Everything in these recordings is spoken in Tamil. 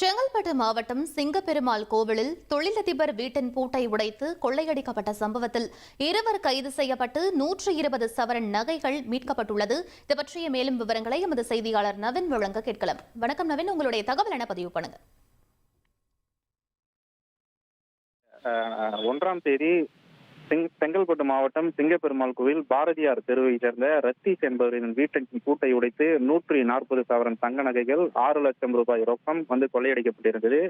செங்கல்பட்டு மாவட்டம் சிங்கப்பெருமாள் கோவிலில் தொழிலதிபர் வீட்டின் பூட்டை உடைத்து கொள்ளையடிக்கப்பட்ட சம்பவத்தில் இருவர் கைது செய்யப்பட்டு நூற்று இருபது சவரன் நகைகள் மீட்கப்பட்டுள்ளது. இது பற்றிய மேலும் விவரங்களை எமது செய்தியாளர் நவீன் வழங்க கேட்கலாம். வணக்கம் நவீன் உங்களுடைய தகவல் என பதிவு பண்ணுங்க. ஒன்றாம் தேதி செங்கல்பட்டு மாவட்டம் சிங்கப்பெருமாள் கோவில் பாரதியார் தெருவை சேர்ந்த ரத்தீஷ் என்பவரின் வீட்டின் கூட்டை உடைத்து நூற்றி நாற்பது சவரன் தங்க நகைகள் ஆறு லட்சம் ரூபாய் ரொக்கம் வந்து கொள்ளையடிக்கப்பட்டிருந்தது.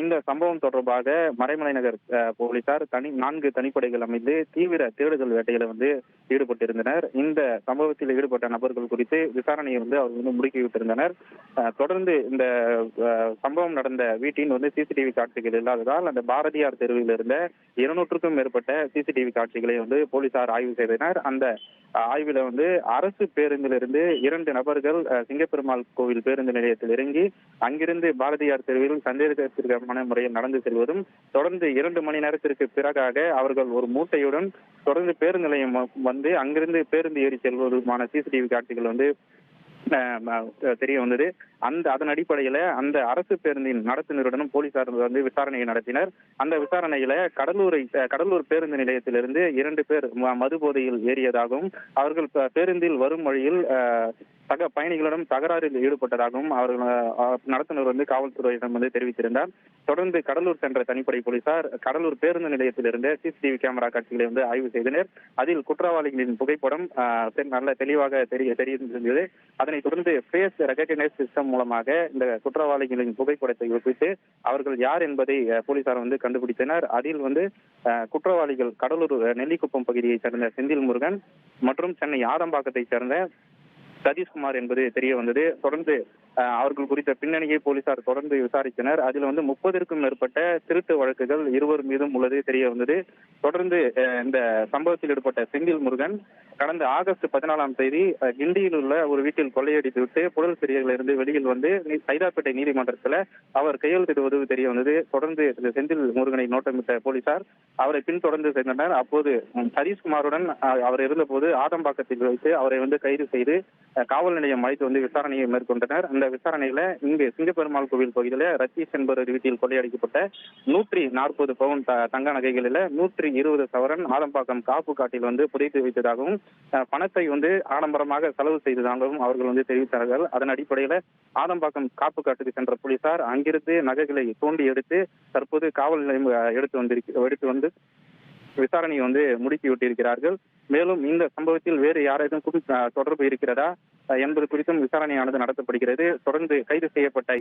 இந்த சம்பவம் தொடர்பாக மறைமலை நகர் போலீசார் தனி நான்கு தனிப்படைகள் அமைந்து தீவிர தேடுதல் வேட்டையில வந்து ஈடுபட்டிருந்தனர். இந்த சம்பவத்தில் ஈடுபட்ட நபர்கள் குறித்து விசாரணையை வந்து அவர் வந்து முடுக்கிவிட்டிருந்தனர் தொடர்ந்து இந்த சம்பவம் நடந்த வீட்டின் வந்து சிசிடிவி காட்சிகள் இல்லாததால் அந்த பாரதியார் தெருவில் இருந்த இருநூற்றுக்கும் மேற்பட்ட சிசிடிவி காட்சிகளை வந்து போலீசார் ஆய்வு செய்தனர். அந்த ஆய்வில் வந்து அரசு பேருந்திலிருந்து இரண்டு நபர்கள் சிங்கப்பெருமாள் கோவில் பேருந்து நிலையத்தில் இறங்கி அங்கிருந்து பாரதியார் தெருவில் சந்தேகத்திற்கான முறையில் நடந்து செல்வதும் தொடர்ந்து இரண்டு மணி நேரத்திற்கு பிறகாக அவர்கள் ஒரு மூட்டையுடன் தொடர்ந்து பேருந்து நிலையம் வந்து அங்கிருந்து பேருந்து ஏறி செல்வதுமான சிசிடிவி காட்சிகள் வந்து தெரிய வந்தது. அந்த அதன் அடிப்படையில அந்த அரசு பேருந்தின் நடத்துனருடனும் போலீசார் வந்து விசாரணையை நடத்தினர். அந்த விசாரணையில கடலூரை அஹ், கடலூர் பேருந்து நிலையத்திலிருந்து இரண்டு பேர் ம- மது போதையில் ஏறியதாகவும் அவர்கள் பேருந்தில் வரும் வழியில் அஹ், சக பயணிகளிடம் தகராறில் ஈடுபட்டதாகவும் அவர்கள் நடத்துனர் வந்து காவல்துறையிடம் வந்து தெரிவித்திருந்தார். தொடர்ந்து கடலூர் சென்ற தனிப்படை போலீசார் கடலூர் பேருந்து நிலையத்திலிருந்து சிசிடிவி கேமரா காட்சிகளை வந்து ஆய்வு செய்தனர். அதில் குற்றவாளிகளின் புகைப்படம் நல்ல தெளிவாக தெரிய தெரிந்திருந்தது. அதனைத் தொடர்ந்து ஃபேஸ் ரெகனைஸ் சிஸ்டம் மூலமாக இந்த குற்றவாளிகளின் புகைப்படத்தை ஒப்பிட்டு அவர்கள் யார் என்பதை போலீசார் வந்து கண்டுபிடித்தனர். அதில் வந்து குற்றவாளிகள் கடலூர் நெல்லிக்குப்பம் பகுதியைச் சேர்ந்த செந்தில் முருகன் மற்றும் சென்னை ஆரம்பாக்கத்தைச் சேர்ந்த சதீஷ்குமார் என்பது தெரிய வந்தது. தொடர்ந்து அவர்கள் குறித்த பின்னணியை போலீசார் தொடர்ந்து விசாரித்தனர். அதில் வந்து முப்பதிற்கும் மேற்பட்ட திருட்டு வழக்குகள் இருவர் மீதும் உள்ளது தெரிய வந்தது. தொடர்ந்து இந்த சம்பவத்தில் ஈடுபட்ட செந்தில் முருகன் கடந்த ஆகஸ்ட் பதினாலாம் தேதி கிண்டியில் உள்ள ஒரு வீட்டில் கொள்ளையடித்து விட்டு புழல் சிறையில் இருந்து வெளியில் வந்து நீ- சைதாப்பேட்டை நீதிமன்றத்தில் அவர் கையெழுத்திடுவது தெரிய வந்தது. தொடர்ந்து செந்தில் முருகனை நோட்டமிட்ட போலீசார் அவரை பின்தொடர்ந்து சென்றனர். அப்போது சதீஷ்குமாருடன் அஹ், அவர் இருந்தபோது ஆதம்பாக்கத்தில் வைத்து அவரை வந்து கைது செய்து காவல் நிலையம் அழைத்து வந்து விசாரணையை மேற்கொண்டனர். அந்த விசாரணையில இங்கு சிங்கப்பெருமாள் கோவில் பகுதியில ரத்தீஷ் என்பவர் வீட்டில் கொள்ளையடிக்கப்பட்ட நூற்றி நாற்பது பவுன் தங்க நகைகளில நூற்றி இருபது சவரன் ஆலம்பாக்கம் காப்பு காட்டில் வந்து புதைத்து வைத்ததாகவும் பணத்தை வந்து ஆடம்பரமாக செலவு செய்ததாகவும் அவர்கள் வந்து தெரிவித்தார்கள். அதன் அடிப்படையில ஆதம்பாக்கம் காப்பு காட்டுக்கு சென்ற போலீசார் அங்கிருந்து நகைகளை தோண்டி எடுத்து தற்போது காவல் நிலையம் எடுத்து வந்திருக்கு எடுத்து வந்து விசாரணையை வந்து முடுக்கி விட்டிருக்கிறார்கள் மேலும் இந்த சம்பவத்தில் வேறு யாரேதும் தொடர்பு இருக்கிறதா என்பது குறித்தும் விசாரணையானது நடத்தப்படுகிறது. தொடர்ந்து கைது செய்யப்பட்ட